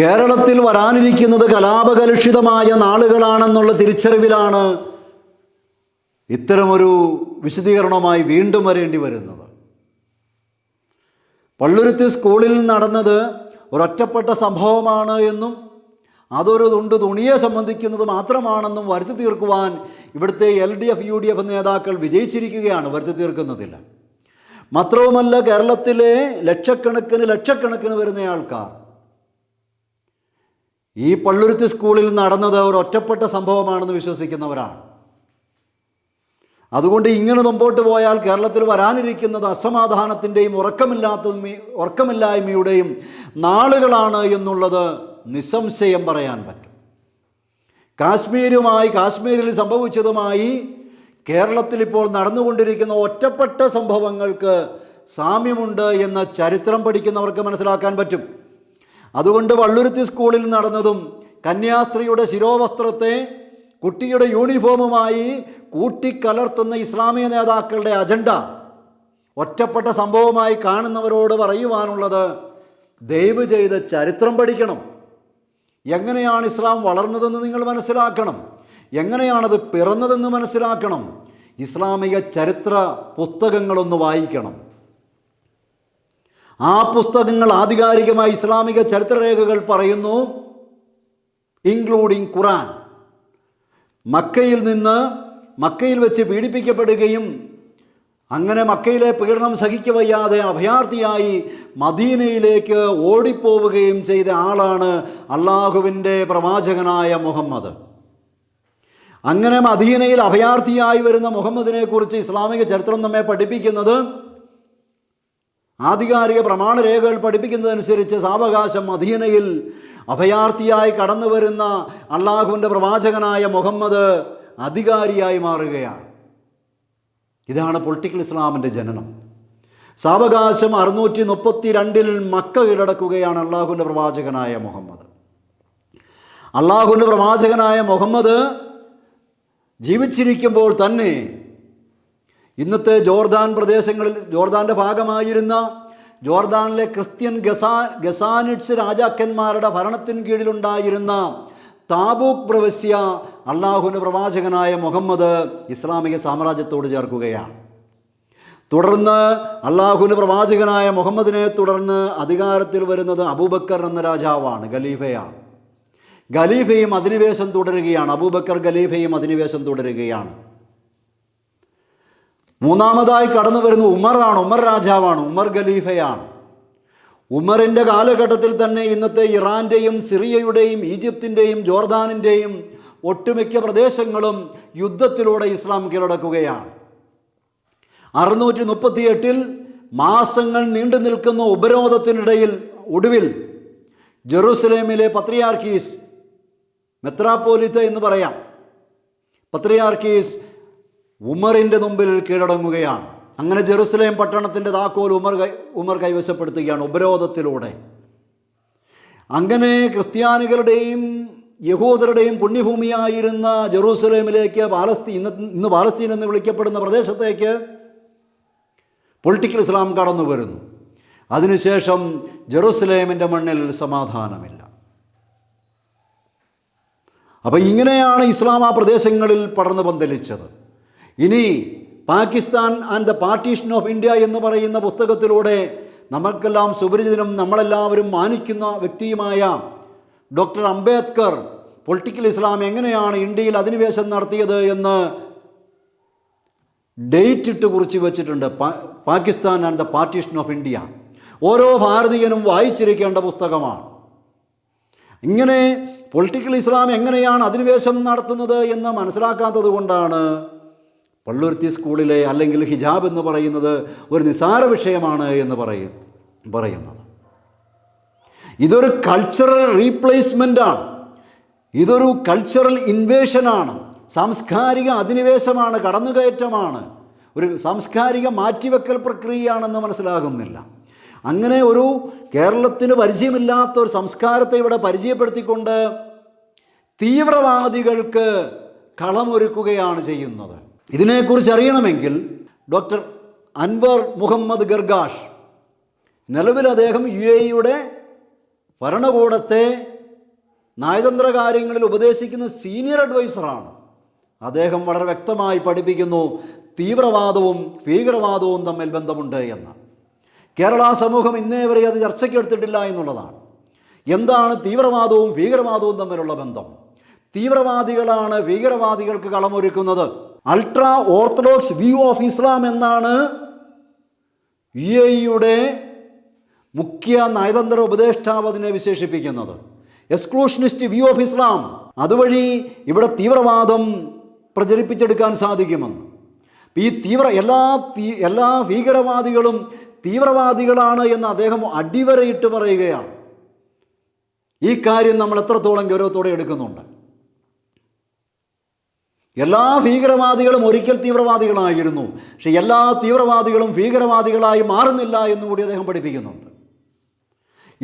കേരളത്തിൽ വരാനിരിക്കുന്നത് കലാപകലുഷിതമായ നാളുകളാണെന്നുള്ള തിരിച്ചറിവിലാണ് ഇത്തരമൊരു വിശദീകരണവുമായി വീണ്ടും വരേണ്ടി വരുന്നത്. പള്ളുരുത്തി സ്കൂളിൽ നടന്നത് ഒരൊറ്റപ്പെട്ട സംഭവമാണ് എന്നും അതൊരു തുണ്ട് തുണിയെ സംബന്ധിക്കുന്നത് മാത്രമാണെന്നും വരുത്തി തീർക്കുവാൻ ഇവിടുത്തെ L D F U D F നേതാക്കൾ വിജയിച്ചിരിക്കുകയാണ് വരുത്തി തീർക്കുന്നതില്ല മാത്രവുമല്ല കേരളത്തിലെ ലക്ഷക്കണക്കിന് ലക്ഷക്കണക്കിന് വരുന്ന ആൾക്കാർ ഈ പള്ളുരുത്തി സ്കൂളിൽ നടന്നത് ഒരു ഒറ്റപ്പെട്ട സംഭവമാണെന്ന് വിശ്വസിക്കുന്നവരാണ്. അതുകൊണ്ട് ഇങ്ങനെ മുമ്പോട്ട് പോയാൽ കേരളത്തിൽ വരാനിരിക്കുന്നത് അസമാധാനത്തിന്റെയും ഉറക്കമില്ലാത്ത ഉറക്കമില്ലായ്മയുടെയും നാളുകളാണ് എന്നുള്ളത് നിസ്സംശയം പറയാൻ പറ്റും. കാശ്മീരുമായി കാശ്മീരിൽ സംഭവിച്ചതുമായി കേരളത്തിൽ ഇപ്പോൾ നടന്നുകൊണ്ടിരിക്കുന്ന ഒറ്റപ്പെട്ട സംഭവങ്ങൾക്ക് സാമ്യമുണ്ട് എന്ന് ചരിത്രം പഠിക്കുന്നവർക്ക് മനസ്സിലാക്കാൻ പറ്റും. അതുകൊണ്ട് വള്ളുരുത്തി സ്കൂളിൽ നടന്നതും കന്യാസ്ത്രീയുടെ ശിരോവസ്ത്രത്തെ കുട്ടിയുടെ യൂണിഫോമുമായി കൂട്ടിക്കലർത്തുന്ന ഇസ്ലാമിക നേതാക്കളുടെ അജണ്ട. ഒറ്റപ്പെട്ട സംഭവമായി കാണുന്നവരോട് പറയുവാനുള്ളത് ദയവ് ചെയ്ത് ചരിത്രം പഠിക്കണം. എങ്ങനെയാണ് ഇസ്ലാം വളർന്നതെന്ന് നിങ്ങൾ മനസ്സിലാക്കണം. എങ്ങനെയാണത് പിറന്നതെന്ന് മനസ്സിലാക്കണം. ഇസ്ലാമിക ചരിത്ര പുസ്തകങ്ങളൊന്ന് വായിക്കണം. ആ പുസ്തകങ്ങൾ ആധികാരികമായി ഇസ്ലാമിക ചരിത്രരേഖകൾ പറയുന്നു ഇൻക്ലൂഡിങ് ഖുറാൻ മക്കയിൽ നിന്ന് മക്കയിൽ വെച്ച് പീഡിപ്പിക്കപ്പെടുകയും അങ്ങനെ മക്കയിലെ പീഡനം സഹിക്കവയ്യാതെ അഭയാർത്ഥിയായി മദീനയിലേക്ക് ഓടിപ്പോവുകയും ചെയ്ത ആളാണ് അള്ളാഹുവിന്റെ പ്രവാചകനായ മുഹമ്മദ്. അങ്ങനെ മദീനയിൽ അഭയാർത്ഥിയായി വരുന്ന മുഹമ്മദിനെക്കുറിച്ച് ഇസ്ലാമിക ചരിത്രം നമ്മെ പഠിപ്പിക്കുന്നത് ആധികാരിക പ്രമാണരേഖകൾ പഠിപ്പിക്കുന്നതനുസരിച്ച് സാവകാശം അധീനയിൽ അഭയാർത്ഥിയായി കടന്നു വരുന്ന അള്ളാഹുവിന്റെ പ്രവാചകനായ മുഹമ്മദ് അധികാരിയായി മാറുകയാണ്. ഇതാണ് പൊളിറ്റിക്കൽ ഇസ്ലാമിന്റെ ജനനം. സാവകാശം അറുന്നൂറ്റി മുപ്പത്തി രണ്ടിൽ മക്ക കീഴടക്കുകയാണ് അള്ളാഹുവിന്റെ പ്രവാചകനായ മുഹമ്മദ്. അള്ളാഹുവിന്റെ പ്രവാചകനായ മുഹമ്മദ് ജീവിച്ചിരിക്കുമ്പോൾ തന്നെ ഇന്നത്തെ ജോർദാൻ പ്രദേശങ്ങളിൽ ജോർദാന്റെ ഭാഗമായിരുന്ന ജോർദാനിലെ ക്രിസ്ത്യൻ ഗസാ ഗസാനിഡ്സ് രാജാക്കന്മാരുടെ ഭരണത്തിന് കീഴിലുണ്ടായിരുന്ന താബൂക്ക് പ്രവശ്യ അള്ളാഹുവിന്റെ പ്രവാചകനായ മുഹമ്മദ് ഇസ്ലാമിക സാമ്രാജ്യത്തോട് ചേർക്കുകയാണ്. തുടർന്ന് അള്ളാഹുവിന്റെ പ്രവാചകനായ മുഹമ്മദിനെ തുടർന്ന് അധികാരത്തിൽ വരുന്നത് അബൂബക്കർ എന്ന രാജാവാണ് ഖലീഫയാണ്. ഖലീഫയും അധിനിവേശം തുടരുകയാണ് അബൂബക്കർ ഖലീഫയും അധിനിവേശം തുടരുകയാണ്. മൂന്നാമതായി കടന്നു വരുന്ന ഉമറാണ്. ഉമർ രാജാവാണ്. ഉമർ ഖലീഫയാണ്. ഉമറിന്റെ കാലഘട്ടത്തിൽ തന്നെ ഇന്നത്തെ ഇറാന്റെയും സിറിയയുടെയും ഈജിപ്തിന്റെയും ജോർദാനിന്റെയും ഒട്ടുമിക്ക പ്രദേശങ്ങളും യുദ്ധത്തിലൂടെ ഇസ്ലാം കീഴടക്കുകയാണ്. അറുന്നൂറ്റി മുപ്പത്തി എട്ടിൽ മാസങ്ങൾ നീണ്ടു നിൽക്കുന്ന ഉപരോധത്തിനിടയിൽ ഒടുവിൽ ജെറൂസലേമിലെ പത്രിയാർക്കീസ് മെത്രാപ്പോലിത്ത എന്ന് പറയാം. പത്രിയാർക്കീസ് ഉമറിന്റെ മുമ്പിൽ കീഴടങ്ങുകയാണ്. അങ്ങനെ ജെറുസലേം പട്ടണത്തിന്റെ താക്കോൽ ഉമർ കൈ ഉമർ കൈവശപ്പെടുത്തുകയാണ് ഉപരോധത്തിലൂടെ. അങ്ങനെ ക്രിസ്ത്യാനികളുടെയും യഹൂദരുടെയും പുണ്യഭൂമിയായിരുന്ന ജെറൂസലേമിലേക്ക് പാലസ്തീൻ ഇന്ന് ഇന്ന് പാലസ്തീൻ എന്ന് വിളിക്കപ്പെടുന്ന പ്രദേശത്തേക്ക് പൊളിറ്റിക്കൽ ഇസ്ലാം കടന്നു വരുന്നു. അതിനുശേഷം ജെറൂസലേമിന്റെ മണ്ണിൽ സമാധാനമില്ല. അപ്പോൾ ഇങ്ങനെയാണ് ഇസ്ലാം ആ പ്രദേശങ്ങളിൽ പടർന്നു പന്തലിച്ചത്. ഇനി Pakistan and the partition of India എന്ന് പറയുന്ന പുസ്തകത്തിലൂടെ നമുക്കെല്ലാം സുപരിചിതനും നമ്മളെല്ലാവരും മാനിക്കുന്ന വ്യക്തിയുമായ ഡോക്ടർ അംബേദ്കർ പൊളിറ്റിക്കൽ ഇസ്ലാം എങ്ങനെയാണ് ഇന്ത്യയിൽ അധിനിവേശം നടത്തിയത് എന്ന് ഡേറ്റ് ഇട്ട് കുറിച്ച് വെച്ചിട്ടുണ്ട് Pakistan and the partition of India ഓരോ ഭാരതീയനും വായിച്ചിരിക്കേണ്ട പുസ്തകമാണ്. ഇങ്ങനെ പൊളിറ്റിക്കൽ ഇസ്ലാം എങ്ങനെയാണ് അധിനിവേശം നടത്തുന്നത് എന്ന് മനസ്സിലാക്കാത്തത് കൊണ്ടാണ് പള്ളുരുത്തി സ്കൂളിലെ അല്ലെങ്കിൽ ഹിജാബ് എന്ന് പറയുന്നത് ഒരു നിസാര വിഷയമാണ് എന്ന് പറയും പറയുന്നത്. ഇതൊരു കൾച്ചറൽ റീപ്ലേസ്മെന്റ് ആണ്. ഇതൊരു കൾച്ചറൽ ഇൻവേഷനാണ് സാംസ്കാരിക അധിനിവേശമാണ് കടന്നുകയറ്റമാണ്. ഒരു സാംസ്കാരിക മാറ്റിവെക്കൽ പ്രക്രിയയാണെന്ന് മനസ്സിലാകുന്നില്ല. അങ്ങനെ ഒരു കേരളത്തിന് പരിചയമില്ലാത്ത ഒരു സംസ്കാരത്തെ ഇവിടെ പരിചയപ്പെടുത്തിക്കൊണ്ട് തീവ്രവാദികൾക്ക് കളമൊരുക്കുകയാണ് ചെയ്യുന്നത്. ഇതിനെക്കുറിച്ച് അറിയണമെങ്കിൽ ഡോക്ടർ അൻവർ മുഹമ്മദ് ഗർഗാഷ് നിലവിൽ അദ്ദേഹം യു എ ഇയുടെ ഭരണകൂടത്തെ നയതന്ത്ര കാര്യങ്ങളിൽ ഉപദേശിക്കുന്ന സീനിയർ അഡ്വൈസറാണ്. അദ്ദേഹം വളരെ വ്യക്തമായി പഠിപ്പിക്കുന്നു തീവ്രവാദവും ഭീകരവാദവും തമ്മിൽ ബന്ധമുണ്ട് എന്ന്. കേരള സമൂഹം ഇന്നേ വരെ അത് ചർച്ചയ്ക്കെടുത്തിട്ടില്ല എന്നുള്ളതാണ്. എന്താണ് തീവ്രവാദവും ഭീകരവാദവും തമ്മിലുള്ള ബന്ധം? തീവ്രവാദികളാണ് ഭീകരവാദികൾക്ക് കളമൊരുക്കുന്നത്. Ultra orthodox view of Islam എന്നാണ് യു എ ഇയുടെ മുഖ്യ നയതന്ത്ര ഉപദേഷ്ടാവ് അതിനെ വിശേഷിപ്പിക്കുന്നത്. എക്സ്ക്ലൂഷനിസ്റ്റ് വ്യൂ ഓഫ് ഇസ്ലാം അതുവഴി ഇവിടെ തീവ്രവാദം പ്രചരിപ്പിച്ചെടുക്കാൻ സാധിക്കുമെന്ന്. ഈ തീവ്ര എല്ലാ എല്ലാ ഭീകരവാദികളും തീവ്രവാദികളാണ് എന്ന് അദ്ദേഹം അടിവരയിട്ട് പറയുകയാണ്. ഈ കാര്യം നമ്മൾ എത്രത്തോളം ഗൗരവത്തോടെ എടുക്കുന്നുണ്ട്. എല്ലാ ഭീകരവാദികളും ഒരിക്കൽ തീവ്രവാദികളായിരുന്നു. പക്ഷെ എല്ലാ തീവ്രവാദികളും ഭീകരവാദികളായി മാറുന്നില്ല എന്നുകൂടി അദ്ദേഹം പഠിപ്പിക്കുന്നുണ്ട്.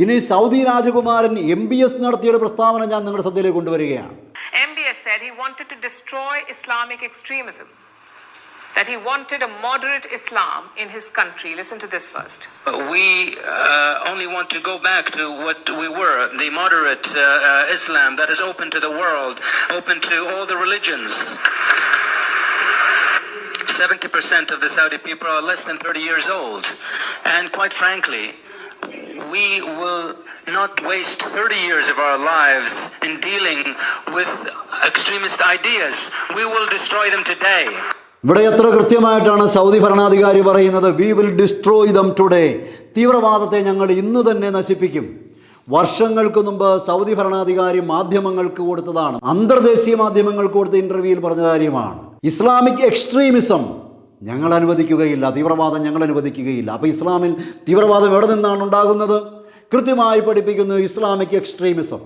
ഇനി സൗദി രാജകുമാരൻ എം ബി എസ് നടത്തിയ ഒരു പ്രസ്താവന ഞാൻ നിങ്ങളുടെ ശ്രദ്ധയിലേക്ക് കൊണ്ടുവരികയാണ്. MBS said he wanted to destroy Islamic extremism, that he wanted a moderate Islam in his country. Listen to this first. We uh, only want to go back to what we were the moderate uh, Islam that is open to the world, open to all the religions. 70% of the Saudi people are less than 30 years old. And quite frankly, we will not waste 30 years of our lives in dealing with extremist ideas. We will destroy them today. ഇവിടെ എത്ര കൃത്യമായിട്ടാണ് Saudi ഭരണാധികാരി പറയുന്നത് we will destroy them today തീവ്രവാദത്തെ ഞങ്ങൾ ഇന്ന് തന്നെ നശിപ്പിക്കും. വർഷങ്ങൾക്ക് മുമ്പ് സൗദി ഭരണാധികാരി മാധ്യമങ്ങൾക്ക് കൊടുത്തതാണ്. അന്തർദേശീയ മാധ്യമങ്ങൾക്ക് കൊടുത്ത ഇന്റർവ്യൂവിൽ പറഞ്ഞ കാര്യമാണ്. ഇസ്ലാമിക് എക്സ്ട്രീമിസം ഞങ്ങൾ അനുവദിക്കുകയില്ല. തീവ്രവാദം ഞങ്ങൾ അനുവദിക്കുകയില്ല. അപ്പോൾ ഇസ്ലാമിൽ തീവ്രവാദം എവിടെ നിന്നാണ് ഉണ്ടാകുന്നത്? കൃത്യമായി പഠിപ്പിക്കുന്നു ഇസ്ലാമിക് എക്സ്ട്രീമിസം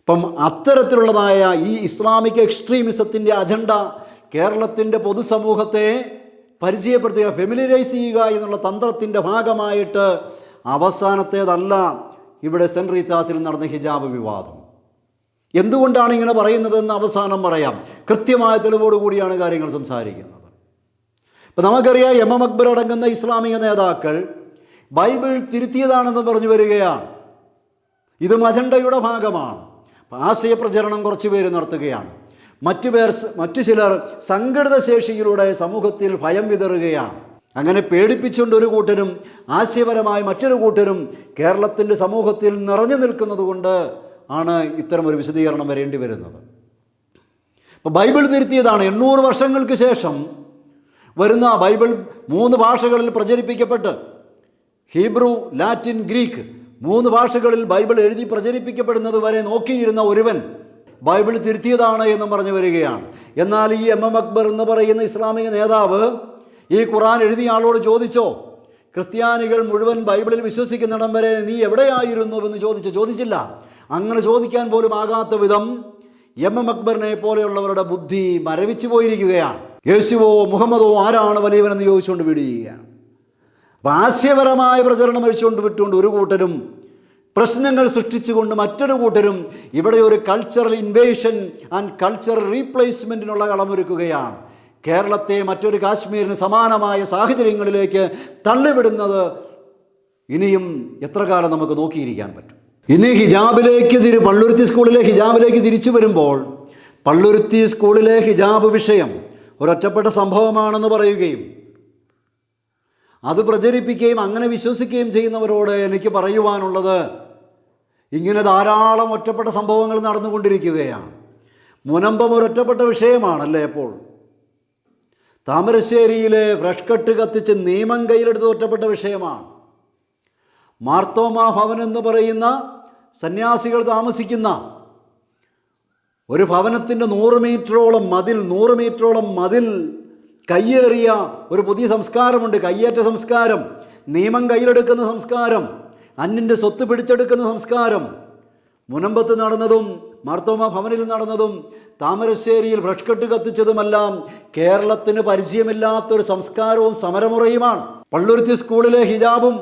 അപ്പം അത്തരത്തിലുള്ളതായ ഈ ഇസ്ലാമിക് എക്സ്ട്രീമിസത്തിന്റെ അജണ്ട കേരളത്തിന്റെ പൊതുസമൂഹത്തെ പരിചയപ്പെടുത്തുക ഫെമിലറൈസ് ചെയ്യുക എന്നുള്ള തന്ത്രത്തിന്റെ ഭാഗമായിട്ട് അവസാനത്തേതല്ല ഇവിടെ സെന്റ് റീത്താസിൽ നടന്ന ഹിജാബ് വിവാദം. എന്തുകൊണ്ടാണ് ഇങ്ങനെ പറയുന്നതെന്ന് അവസാനം പറയാം. കൃത്യമായ തെളിവോടുകൂടിയാണ് കാര്യങ്ങൾ സംസാരിക്കുന്നത്. ഇപ്പം നമുക്കറിയാം എം എം അക്ബർ അടങ്ങുന്ന ഇസ്ലാമിക നേതാക്കൾ ബൈബിൾ തിരുത്തിയതാണെന്ന് പറഞ്ഞു വരികയാണ്. ഇതും അജണ്ടയുടെ ഭാഗമാണ്. ആശയപ്രചരണം കുറച്ച് പേര് നടത്തുകയാണ്. മറ്റു പേർ മറ്റു ചിലർ സംഘടിത ശേഷിയിലൂടെ സമൂഹത്തിൽ ഭയം വിതറുകയാണ്. അങ്ങനെ പേടിപ്പിച്ചുകൊണ്ട് ഒരു കൂട്ടരും ആശയപരമായി മറ്റൊരു കൂട്ടരും കേരളത്തിന്റെ സമൂഹത്തിൽ നിറഞ്ഞു നിൽക്കുന്നത് കൊണ്ട് ആണ് ഇത്തരം ഒരു വിശദീകരണം വരേണ്ടി വരുന്നത്. അപ്പോൾ ബൈബിൾ തിരുത്തിയതാണ് എണ്ണൂറ് വർഷങ്ങൾക്ക് ശേഷം വരുന്ന ബൈബിൾ മൂന്ന് ഭാഷകളിൽ പ്രചരിപ്പിക്കപ്പെട്ട് ഹീബ്രു ലാറ്റിൻ ഗ്രീക്ക് മൂന്ന് ഭാഷകളിൽ ബൈബിൾ എഴുതി പ്രചരിപ്പിക്കപ്പെടുന്നത് വരെ നോക്കിയിരുന്ന ഒരുവൻ ബൈബിൾ തിരുത്തിയതാണ് എന്നും പറഞ്ഞു വരികയാണ്. എന്നാൽ ഈ എം എം അക്ബർ എന്ന് പറയുന്ന ഇസ്ലാമിക നേതാവ് ഈ ഖുറാൻ എഴുതിയ ആളോട് ചോദിച്ചോ? ക്രിസ്ത്യാനികൾ മുഴുവൻ ബൈബിളിൽ വിശ്വസിക്കുന്നിടം വരെ നീ എവിടെയായിരുന്നു എന്ന് ചോദിച്ചു ചോദിച്ചില്ല. അങ്ങനെ ചോദിക്കാൻ പോലും ആകാത്ത വിധം എം എം അക്ബറിനെ പോലെയുള്ളവരുടെ ബുദ്ധി മരവിച്ചു പോയിരിക്കുകയാണ്. യേശുവോ മുഹമ്മദോ ആരാണ് വലിയവനെന്ന് ചോദിച്ചുകൊണ്ട് വിടുകയാണ്. അപ്പം ആശയപരമായ പ്രചരണം അഴിച്ചുകൊണ്ട് വിട്ടുകൊണ്ട് ഒരു കൂട്ടരും പ്രശ്നങ്ങൾ സൃഷ്ടിച്ചുകൊണ്ട് മറ്റൊരു കൂട്ടരും ഇവിടെ ഒരു കൾച്ചറൽ ഇൻവേഷൻ ആൻഡ് കൾച്ചറൽ റീപ്ലേസ്മെന്റിനുള്ള കളമൊരുക്കുകയാണ്. കേരളത്തെ മറ്റൊരു കാശ്മീരിന് സമാനമായ സാഹചര്യങ്ങളിലേക്ക് തള്ളിവിടുന്നത് ഇനിയും എത്ര കാലം നമുക്ക് നോക്കിയിരിക്കാൻ പറ്റും? ഇനി ഹിജാബിലേക്ക് തിരി പള്ളുരുത്തി സ്കൂളിലെ ഹിജാബിലേക്ക് തിരിച്ചു വരുമ്പോൾ പള്ളുരുത്തി സ്കൂളിലെ ഹിജാബ് വിഷയം ഒരൊറ്റപ്പെട്ട സംഭവമാണെന്ന് പറയുകയും അത് പ്രചരിപ്പിക്കുകയും അങ്ങനെ വിശ്വസിക്കുകയും ചെയ്യുന്നവരോട് എനിക്ക് പറയുവാനുള്ളത് ഇങ്ങനെ ധാരാളം ഒറ്റപ്പെട്ട സംഭവങ്ങൾ നടന്നുകൊണ്ടിരിക്കുകയാണ്. മുനമ്പം ഒരു ഒറ്റപ്പെട്ട വിഷയമാണല്ലേ അപ്പോൾ താമരശ്ശേരിയിലെ ഫ്രഷ് കട്ട് കത്തിച്ച് നിയമം കയ്യിലെടുത്ത് ഒറ്റപ്പെട്ട വിഷയമാണ്. മാർത്തോമാ ഭവൻ എന്ന് പറയുന്ന സന്യാസികൾ താമസിക്കുന്ന ഒരു ഭവനത്തിന്റെ നൂറ് മീറ്ററോളം മതിൽ നൂറ് മീറ്ററോളം മതിൽ കയ്യേറിയ ഒരു പുതിയ സംസ്കാരമുണ്ട് കയ്യേറ്റ സംസ്കാരം. നിയമം കയ്യിലെടുക്കുന്ന സംസ്കാരം അന്നിന്റെ സ്വത്ത് പിടിച്ചെടുക്കുന്ന സംസ്കാരം. മുനമ്പത്ത് നടന്നതും മാർത്തോമ ഭവനിൽ നടന്നതും താമരശ്ശേരിയിൽ ഭ്രഷ്കെട്ട് കത്തിച്ചതുമെല്ലാം കേരളത്തിന് പരിചയമില്ലാത്തൊരു സംസ്കാരവും സമരമുറയുമാണ്. പള്ളുരുത്തി സ്കൂളിലെ ഹിജാബും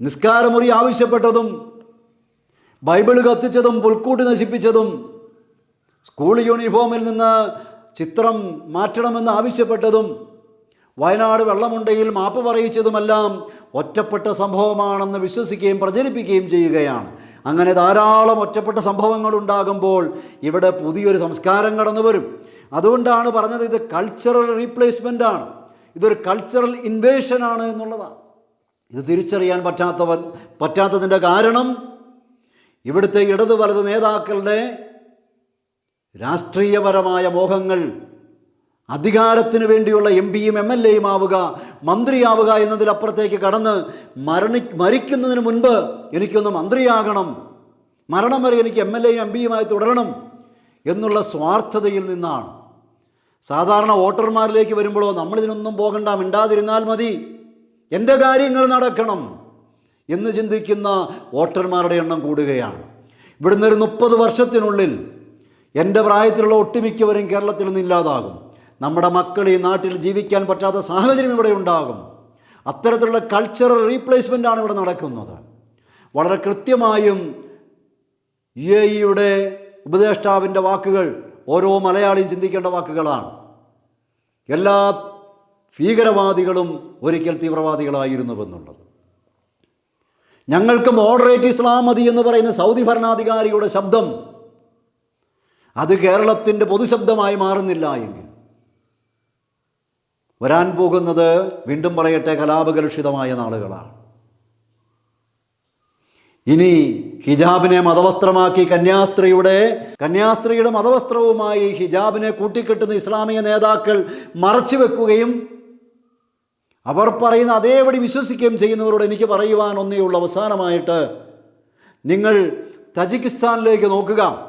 നിസ്കാരമുറി ആവശ്യപ്പെട്ടതും ബൈബിൾ കത്തിച്ചതും പുൽക്കൂട്ടി നശിപ്പിച്ചതും സ്കൂൾ യൂണിഫോമിൽ നിന്ന് ചിത്രം മാറ്റണമെന്ന് ആവശ്യപ്പെട്ടതും വയനാട് വെള്ളമുണ്ടയിൽ മാപ്പ് പറയിച്ചതുമെല്ലാം ഒറ്റപ്പെട്ട സംഭവമാണെന്ന് വിശ്വസിക്കുകയും പ്രചരിപ്പിക്കുകയും ചെയ്യുകയാണ്. അങ്ങനെ ധാരാളം ഒറ്റപ്പെട്ട സംഭവങ്ങൾ ഉണ്ടാകുമ്പോൾ ഇവിടെ പുതിയൊരു സംസ്കാരം കടന്നു വരും. അതുകൊണ്ടാണ് പറഞ്ഞത് ഇത് കൾച്ചറൽ റീപ്ലേസ്മെന്റ് ആണ്. ഇതൊരു കൾച്ചറൽ ഇൻവേഷൻ ആണ് എന്നുള്ളതാണ്. ഇത് തിരിച്ചറിയാൻ പറ്റാത്തവ പറ്റാത്തതിന്റെ കാരണം ഇവിടുത്തെ ഇടതു വലത് നേതാക്കളുടെ രാഷ്ട്രീയപരമായ മോഹങ്ങൾ അധികാരത്തിന് വേണ്ടിയുള്ള എം പിയും എം എൽ എയും ആവുക മന്ത്രിയാവുക എന്നതിലപ്പുറത്തേക്ക് കടന്ന് മരണി മരിക്കുന്നതിന് മുൻപ് എനിക്കൊന്ന് മന്ത്രിയാകണം മരണം വരെ എനിക്ക് എം എൽ എയും എം പിയുമായി തുടരണം എന്നുള്ള സ്വാർത്ഥതയിൽ നിന്നാണ്. സാധാരണ വോട്ടർമാരിലേക്ക് വരുമ്പോഴോ നമ്മളിതിനൊന്നും പോകണ്ട മിണ്ടാതിരുന്നാൽ മതി എന്റെ കാര്യങ്ങൾ നടക്കണം എന്ന് ചിന്തിക്കുന്ന വോട്ടർമാരുടെ എണ്ണം കൂടുകയാണ്. ഇവിടുന്ന് ഒരു മുപ്പത് വർഷത്തിനുള്ളിൽ എന്റെ പ്രായത്തിലുള്ള ഒട്ടുമിക്കവരും കേരളത്തിൽ നിന്ന് ഇല്ലാതാകും. നമ്മുടെ മക്കൾ ഈ നാട്ടിൽ ജീവിക്കാൻ പറ്റാത്ത സാഹചര്യം ഇവിടെ ഉണ്ടാകും. അത്തരത്തിലുള്ള കൾച്ചറൽ റീപ്ലേസ്മെന്റ് ആണ് ഇവിടെ നടക്കുന്നത്. വളരെ കൃത്യമായും യു എ ഇയുടെ ഉപദേഷ്ടാവിന്റെ വാക്കുകൾ ഓരോ മലയാളിയും ചിന്തിക്കേണ്ട വാക്കുകളാണ്. എല്ലാ ഭീകരവാദികളും ഒരിക്കൽ തീവ്രവാദികളായിരുന്നുവെന്നുള്ളത്. ഞങ്ങൾക്ക് മോഡറേറ്റ് ഇസ്ലാം മതി എന്ന് പറയുന്ന സൗദി ഭരണാധികാരിയുടെ ശബ്ദം അത് കേരളത്തിന്റെ പൊതുശബ്ദമായി മാറുന്നില്ല എങ്കിൽ. വരാൻ പോകുന്നത് വീണ്ടും പറയട്ടെ കലാപകലുഷിതമായ നാളുകളാണ്. ഇനി ഹിജാബിനെ മതവസ്ത്രമാക്കി കന്യാസ്ത്രീയുടെ കന്യാസ്ത്രീയുടെ മതവസ്ത്രവുമായി ഹിജാബിനെ കൂട്ടിക്കെട്ടുന്ന ഇസ്ലാമിക നേതാക്കൾ മറച്ചു വെക്കുകയും അവർ പറയുന്ന അതേപടി വിശ്വസിക്കുകയും ചെയ്യുന്നവരോട് എനിക്ക് പറയുവാൻ ഉള്ളൂ. അവസാനമായിട്ട് നിങ്ങൾ തജിക്കിസ്ഥാനിലേക്ക് നോക്കുക.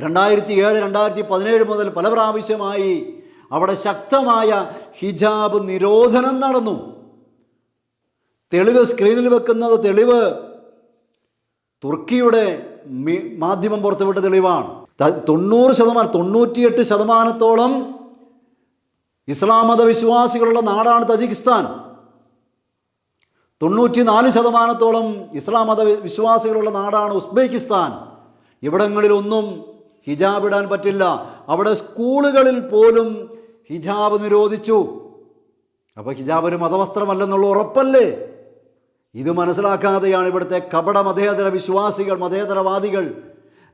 രണ്ടായിരത്തി ഏഴ് രണ്ടായിരത്തി പതിനേഴ് മുതൽ പല പ്രാവശ്യമായി അവിടെ ശക്തമായ ഹിജാബ് നിരോധനം നടന്നു. തെളിവ് സ്ക്രീനിൽ വെക്കുന്നത് തെളിവ് തുർക്കിയുടെ മാധ്യമം പുറത്തുവിട്ട തെളിവാണ്. തൊണ്ണൂറ് ശതമാനം തൊണ്ണൂറ്റിയെട്ട് ശതമാനത്തോളം ഇസ്ലാം മത വിശ്വാസികളുള്ള നാടാണ് തജിക്കിസ്ഥാൻ. തൊണ്ണൂറ്റി നാല് ശതമാനത്തോളം ഇസ്ലാം മത വിശ്വാസികളുള്ള നാടാണ് ഉസ്ബെക്കിസ്ഥാൻ. ഇവിടങ്ങളിലൊന്നും ഹിജാബ് ഇടാൻ പറ്റില്ല. അവിടെ സ്കൂളുകളിൽ പോലും ഹിജാബ് നിരോധിച്ചു. അപ്പോൾ ഹിജാബ് ഒരു മതവസ്ത്രമല്ലെന്നുള്ള ഉറപ്പല്ലേ? ഇത് മനസ്സിലാക്കാതെയാണ് ഇവിടുത്തെ കപട മതേതര വിശ്വാസികൾ മതേതരവാദികൾ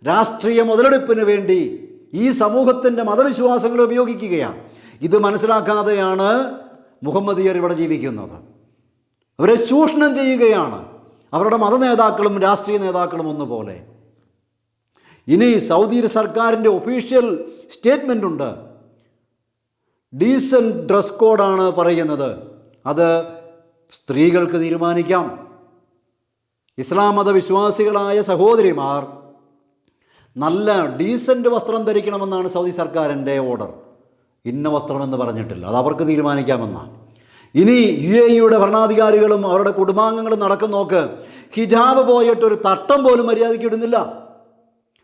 രാഷ്ട്രീയ മുതലെടുപ്പിന് വേണ്ടി ഈ സമൂഹത്തിന്റെ മതവിശ്വാസങ്ങൾ ഉപയോഗിക്കുകയാണ്. ഇത് മനസ്സിലാക്കാതെയാണ് മുഹമ്മദിയർ ഇവിടെ ജീവിക്കുന്നത്. അവരെ ചൂഷണം ചെയ്യുകയാണ്. അവരുടെ മത നേതാക്കളും രാഷ്ട്രീയ നേതാക്കളും ഒന്നുപോലെ. ഇനി സൗദി സർക്കാരിന്റെ ഒഫീഷ്യൽ സ്റ്റേറ്റ്മെന്റ് ഉണ്ട്. ഡീസന്റ് ഡ്രസ് കോഡാണ് പറയുന്നത്. അത് സ്ത്രീകൾക്ക് തീരുമാനിക്കാം. ഇസ്ലാം മതവിശ്വാസികളായ സഹോദരിമാർ നല്ല ഡീസന്റ് വസ്ത്രം ധരിക്കണമെന്നാണ് സൗദി സർക്കാരിന്റെ ഓർഡർ ഇന്ന വസ്ത്രമെന്ന് പറഞ്ഞിട്ടില്ല. അത് അവർക്ക് തീരുമാനിക്കാമെന്നാണ് ഇനി യു എ ഇയുടെ ഭരണാധികാരികളും അവരുടെ കുടുംബാംഗങ്ങളും നടക്കും നോക്ക് ഹിജാബ് പോയിട്ടൊരു തട്ടം പോലും മര്യാദയ്ക്ക് ഇടുന്നില്ല.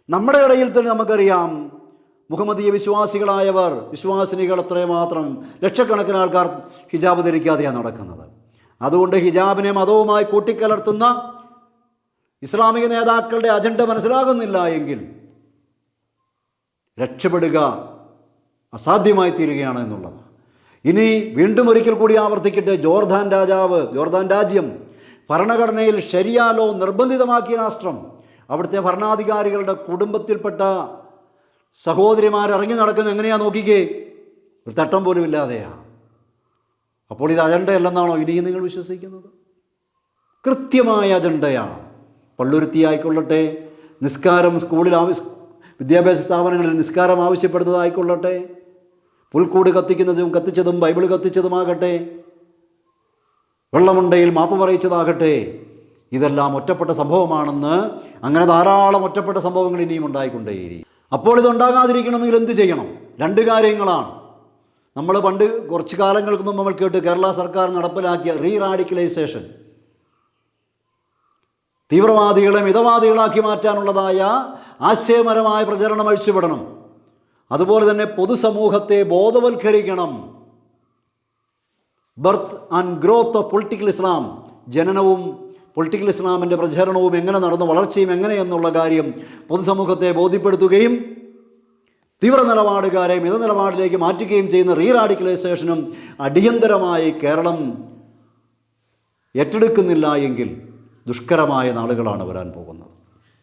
നമ്മുടെ ഇടയിൽ തന്നെ നമുക്കറിയാം മുഹമ്മദീയ വിശ്വാസികളായവർ വിശ്വാസിനികൾ അത്രമാത്രം ലക്ഷക്കണക്കിന് ആൾക്കാർ ഹിജാബ് ധരിക്കാതെയാണ് നടക്കുന്നത്. അതുകൊണ്ട് ഹിജാബിനെ മതവുമായി കൂട്ടിക്കലർത്തുന്ന ഇസ്ലാമിക നേതാക്കളുടെ അജണ്ട മനസ്സിലാകുന്നില്ല എങ്കിൽ രക്ഷപ്പെടുക അസാധ്യമായി തീരുകയാണ് എന്നുള്ളത്. ഇനി വീണ്ടും ഒരിക്കൽ കൂടി ആവർത്തിക്കട്ടെ ജോർദാൻ രാജാവ് ജോർദാൻ രാജ്യം ഭരണഘടനയിൽ ശരിയാലോ നിർബന്ധിതമാക്കിയ രാഷ്ട്രം അവിടുത്തെ ഭരണാധികാരികളുടെ കുടുംബത്തിൽപ്പെട്ട സഹോദരിമാർ ഇറങ്ങി നടക്കുന്നത് എങ്ങനെയാ നോക്കിക്കേ? ഒരു തട്ടം പോലും ഇല്ലാതെയാ. അപ്പോൾ ഇത് അജണ്ടയല്ലെന്നാണോ ഇനിയും നിങ്ങൾ വിശ്വസിക്കുന്നത്? കൃത്യമായ അജണ്ടയാണ് പള്ളുരുത്തി ആയിക്കൊള്ളട്ടെ നിസ്കാരം സ്കൂളിൽ ആവശ്യ വിദ്യാഭ്യാസ സ്ഥാപനങ്ങളിൽ നിസ്കാരം ആവശ്യപ്പെടുന്നതായിക്കൊള്ളട്ടെ പുൽക്കൂട് കത്തിക്കുന്നതും കത്തിച്ചതും ബൈബിൾ കത്തിച്ചതുമാകട്ടെ വെള്ളമുണ്ടയിൽ മാപ്പ് പറയിച്ചതാകട്ടെ ഇതെല്ലാം ഒറ്റപ്പെട്ട സംഭവമാണെന്ന് അങ്ങനെ ധാരാളം ഒറ്റപ്പെട്ട സംഭവങ്ങൾ ഇനിയും ഉണ്ടായിക്കൊണ്ടേയിരിക്കും. അപ്പോൾ ഇതുണ്ടാകാതിരിക്കണമെങ്കിൽ എന്ത് ചെയ്യണം? രണ്ട് കാര്യങ്ങളാണ്. നമ്മൾ പണ്ട് കുറച്ച് കാലങ്ങൾക്ക് മുമ്പ് നമ്മൾ കേട്ട് കേരള സർക്കാർ നടപ്പിലാക്കിയ റീ റാഡിക്കലൈസേഷൻ തീവ്രവാദികളെ മിതവാദികളാക്കി മാറ്റാനുള്ളതായ ആശയപരമായ പ്രചരണം അഴിച്ചുവിടണം. അതുപോലെ തന്നെ പൊതുസമൂഹത്തെ ബോധവൽക്കരിക്കണം. Birth and growth of political Islam ജനനവും പൊളിറ്റിക്കൽ ഇസ്ലാമിന്റെ പ്രചരണവും എങ്ങനെ നടന്നു വളർച്ചയും എങ്ങനെ എന്നുള്ള കാര്യം പൊതുസമൂഹത്തെ ബോധ്യപ്പെടുത്തുകയും തീവ്ര നിലപാടുകാരെ മിത നിലപാടിലേക്ക് മാറ്റുകയും ചെയ്യുന്ന റീറാഡിക്കലൈസേഷനും അടിയന്തരമായി കേരളം ഏറ്റെടുക്കുന്നില്ല എങ്കിൽ ദുഷ്കരമായ നാളുകളാണ് വരാൻ പോകുന്നത്.